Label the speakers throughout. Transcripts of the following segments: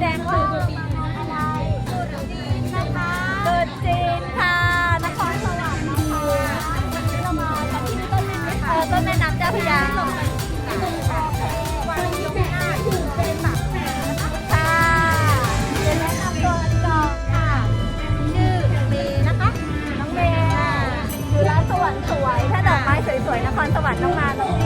Speaker 1: แดงว่าอะไรตุดจีนนะคะตุดจีนค่ะนครสวรรค์นะคะวันนี้เรามากันที่ต้นแม่น้ำเออต้นแม่น้ำเจ้าพระยาวันนี้แม่น่าอยู่เป็นแบบค่ะจะแนะนำตัวกันก่อนค่ะ ชื่อเมย์นะคะ น้องเมย์อยู่ร้านสวรรค์สวย ถ้าดอกไม้สวยๆนครสวรรค์ต้องมาตรงนี้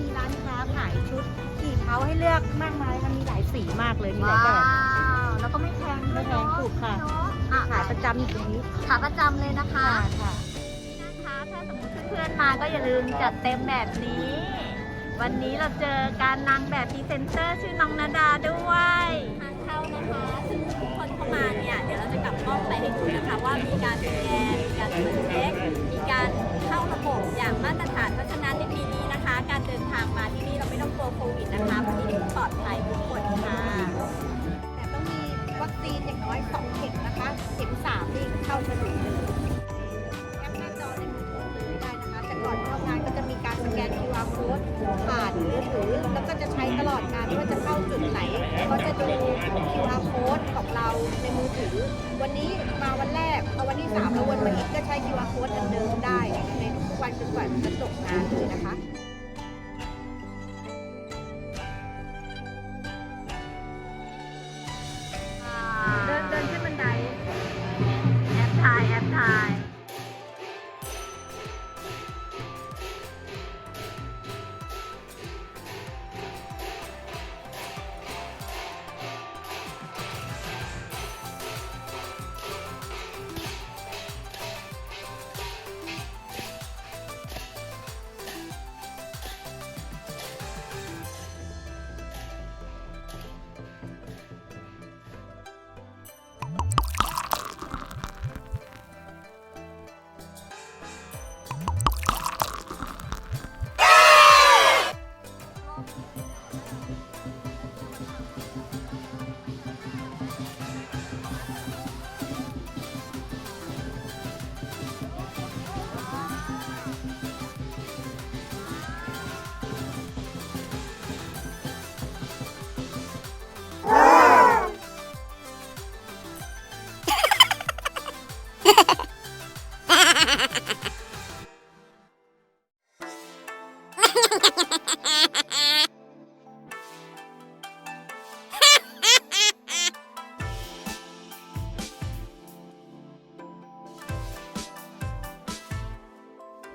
Speaker 1: มีร้านค้าขา
Speaker 2: ยชุดกี่เท้าให้เลือกมากมายมันมีหลายสีมากเลยมีหลาย
Speaker 1: ว้า
Speaker 2: แบบ
Speaker 1: ว แล้วก็ไม่แพงด้วย
Speaker 2: ไม่แพงถูกค่ะ
Speaker 1: เนออะ
Speaker 2: ขายประจำอยู่ตรงนี้
Speaker 1: ขาประจำเลยนะคะ
Speaker 2: ค่ะค่ะ
Speaker 1: นะคะถ้าสมมติเพื่อนๆมาก็อย่าลืมจัดเต็มแบบนี้ วันนี้เราเจอการนางแบบพรีเซนเตอร์ชื่อน้องนาดาด้วยทางเข้านะคะซึ่งทุกคนเข้ามาเนี่ยเดี๋ยวเราจะกลับกล้องไปให้ดูนะคะว่ามีการสแกนมีการตรวจเช็คมีการเข้าระ บบ อย่างมาตรฐานเพราะฉะนั้นในปีนี้นะคะ การเดินทางมาที่นี่เราไม่ต้องกลัวโควิดนะคะเพราะที่นี่ปลอดภัยทุกคนค่ะ
Speaker 2: แต่ต้องมีวัคซีนอย่างน้อยสองเข็มนะคะ เข็มสามนี่เข้าสะดวกเลยแอปหน้าจอในมือถือเลยได้นะคะ แต่ก่อนเข้างานก็จะมีการสแกน QR code ผ่านมือถือ แล้วก็จะใช้ตลอดงานไม่ว่าจะเข้าจุดไหนก็จะดู QR code ของเราในมือถือ วันนี้มาวันแรกเอาวันที่สามแล้ววันมาอีกก็ใช้ กระจกน้ำนะคะ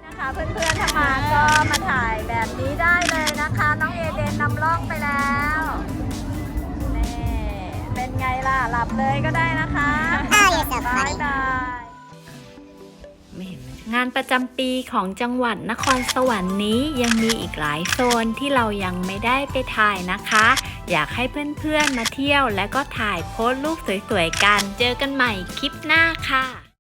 Speaker 1: นะคะเพื่อนๆถ้ามาก็มาถ่ายแบบนี้ได้เลยนะคะ น้องเอเดนนำร่องไปแล้วนี่เป็นไงล่ะ หลับเลยก็ได้นะคะ บายบาย
Speaker 3: งานประจำปีของจังหวัดนครสวรรค์นี้ยังมีอีกหลายโซนที่เรายังไม่ได้ไปถ่ายนะคะ อยากให้เพื่อนๆมาเที่ยวและก็ถ่ายโพสต์รูปสวยๆกัน เจอกันใหม่คลิปหน้าค่ะ